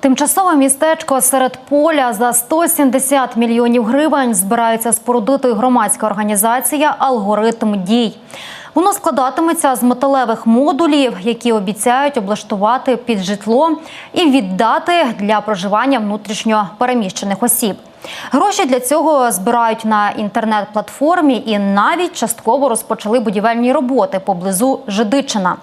Тимчасове містечко серед поля за 170 мільйонів гривень збирається спорудити громадська організація Алгоритм дій. Воно складатиметься з металевих модулів, які обіцяють облаштувати під житло і віддати для проживання внутрішньо переміщених осіб. Гроші для цього збирають на інтернет-платформі і навіть частково розпочали будівельні роботи поблизу Жидичина.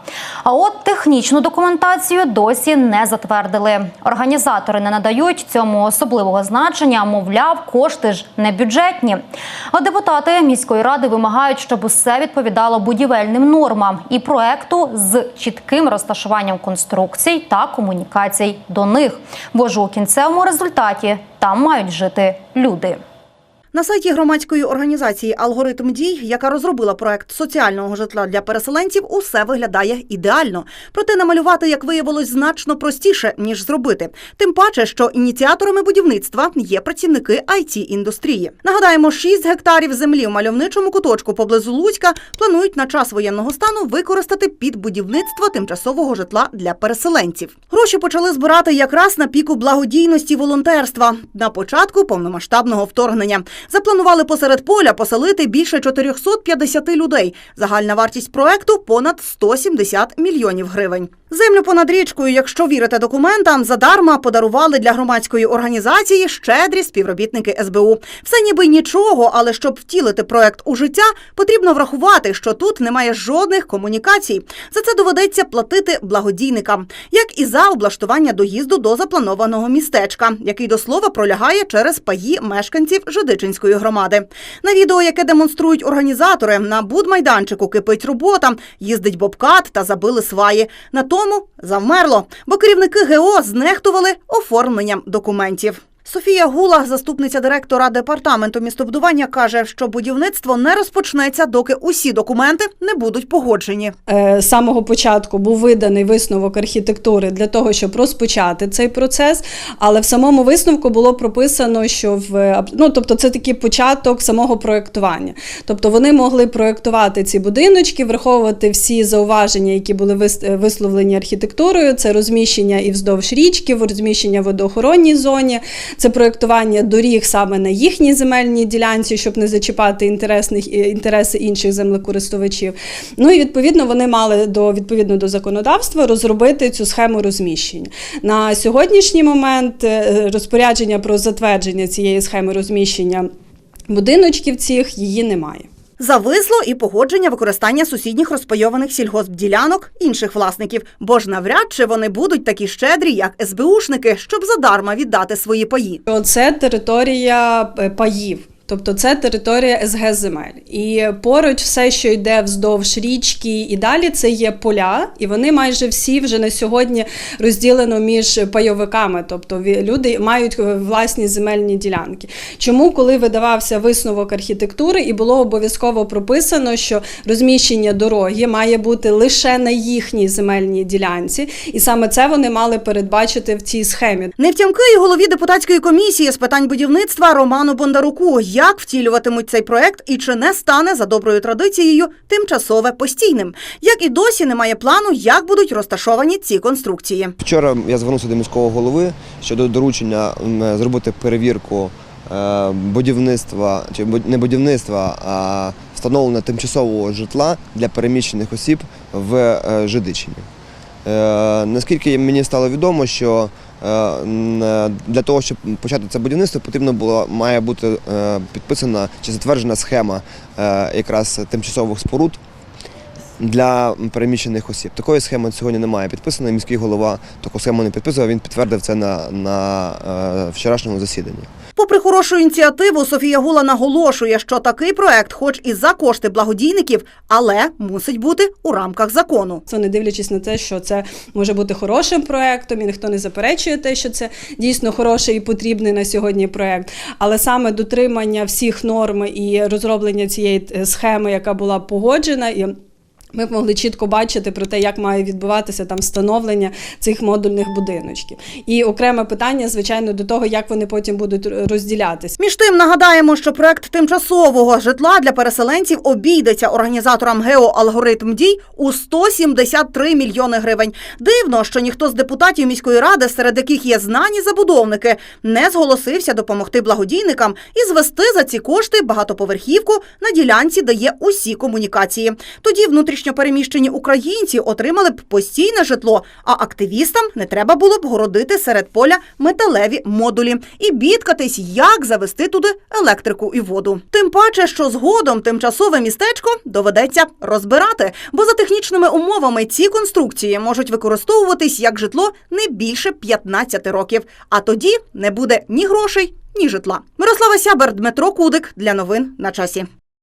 А от технічну документацію досі не затвердили. Організатори не надають цьому особливого значення, мовляв, кошти ж не бюджетні. А депутати міської ради вимагають, щоб усе відповідало будівельним нормам і проекту з чітким розташуванням конструкцій та комунікацій до них. Бо ж у кінцевому результаті там мають жити люди. На сайті громадської організації Алгоритм дій, яка розробила проект соціального житла для переселенців, усе виглядає ідеально. Проте намалювати, як виявилось, значно простіше ніж зробити. Тим паче, що ініціаторами будівництва є працівники it індустрії. Нагадаємо, 6 гектарів землі в мальовничому куточку поблизу Луцька планують на час воєнного стану використати під будівництво тимчасового житла для переселенців. Гроші почали збирати якраз на піку благодійності волонтерства на початку повномасштабного вторгнення. Запланували посеред поля поселити більше 450 людей. Загальна вартість проекту понад 170 мільйонів гривень. Землю понад річкою, якщо вірити документам, задарма подарували для громадської організації щедрі співробітники СБУ. Все ніби нічого, але щоб втілити проект у життя, потрібно врахувати, що тут немає жодних комунікацій. За це доведеться платити благодійникам, як і за облаштування доїзду до запланованого містечка, який до слова пролягає через паї мешканців Жидичинської громади. На відео, яке демонструють організатори, на будмайданчику кипить робота, їздить бобкат та забили сваї. На тому завмерло, бо керівники ГО знехтували оформленням документів. Софія Гула, заступниця директора департаменту містобудування, каже, що будівництво не розпочнеться, доки усі документи не будуть погоджені. Е, з самого початку був виданий висновок архітектури для того, щоб розпочати цей процес. Але в самому висновку було прописано, що в ну, тобто, це такий початок самого проєктування. Тобто вони могли проєктувати ці будиночки, враховувати всі зауваження, які були вис- висловлені архітектурою. Це розміщення і вздовж річки, розміщення в водоохоронній зоні. Це проєктування доріг саме на їхній земельній ділянці, щоб не зачіпати інтересних е, інтереси інших землекористувачів. Ну і відповідно вони мали до відповідно до законодавства розробити цю схему розміщення. На сьогоднішній момент е, розпорядження про затвердження цієї схеми розміщення будиночків цих її немає. Зависло і погодження використання сусідніх розпайованих сільгоспділянок інших власників, бо ж навряд чи вони будуть такі щедрі, як СБУшники, щоб задарма віддати свої паї. Це територія е, паїв. Тобто це територія СГ земель. І поруч все, що йде вздовж річки і далі, це є поля, і вони майже всі вже на сьогодні розділено між пайовиками. Тобто люди мають е, власні земельні ділянки. Чому, коли видавався висновок архітектури, і було обов'язково прописано, що розміщення дороги має бути лише на їхній земельній ділянці, і саме це вони мали передбачити в цій схемі. Невтямки і голові депутатської комісії з питань будівництва Роману Бондаруку, як втілюватимуть цей проект і чи не стане за доброю традицією тимчасове постійним. Як і досі немає плану, як будуть розташовані ці конструкції. Вчора я звернувся до міського голови щодо доручення зробити перевірку е, будівництва чи не будівництва, а встановлення тимчасового житла для переміщених осіб в е, Жидичині. Е, Наскільки мені стало відомо, що для того, щоб почати це будівництво, потрібно було має бути е, підписана чи затверджена схема е, якраз тимчасових споруд для переміщених осіб. Такої схеми сьогодні немає підписаної. Міський голова таку схему не підписував. Він підтвердив це на, на е, вчорашньому засіданні. Попри хорошу ініціативу, Софія Гула наголошує, що такий проект, хоч і за кошти благодійників, але мусить бути у рамках закону. Це не дивлячись на те, що це може бути хорошим проектом, і ніхто не заперечує те, що це дійсно хороший і потрібний на сьогодні проект. Але саме дотримання всіх норм і розроблення цієї е, схеми, яка була погоджена і. Ми б могли чітко бачити про те, як має відбуватися там встановлення цих модульних будиночків. І окреме питання, звичайно, до того, як вони потім будуть розділятися. Між тим нагадаємо, що проект тимчасового житла для переселенців обійдеться організаторам геоалгоритм дій у 173 мільйони гривень. Дивно, що ніхто з депутатів міської ради, серед яких є знані забудовники, не зголосився допомогти благодійникам і звести за ці кошти багатоповерхівку на ділянці, де є усі комунікації. Тоді внутрішньопереміщені українці отримали б постійне житло, а активістам не треба було б городити серед поля металеві модулі і бідкатись, як завести туди електрику і воду. Тим паче, що згодом тимчасове містечко доведеться розбирати, бо за технічними умовами ці конструкції можуть використовуватись як житло не більше 15 років. А тоді не буде ні грошей, ні житла. Мирослава Сябер, Дмитро Кудик для новин на часі.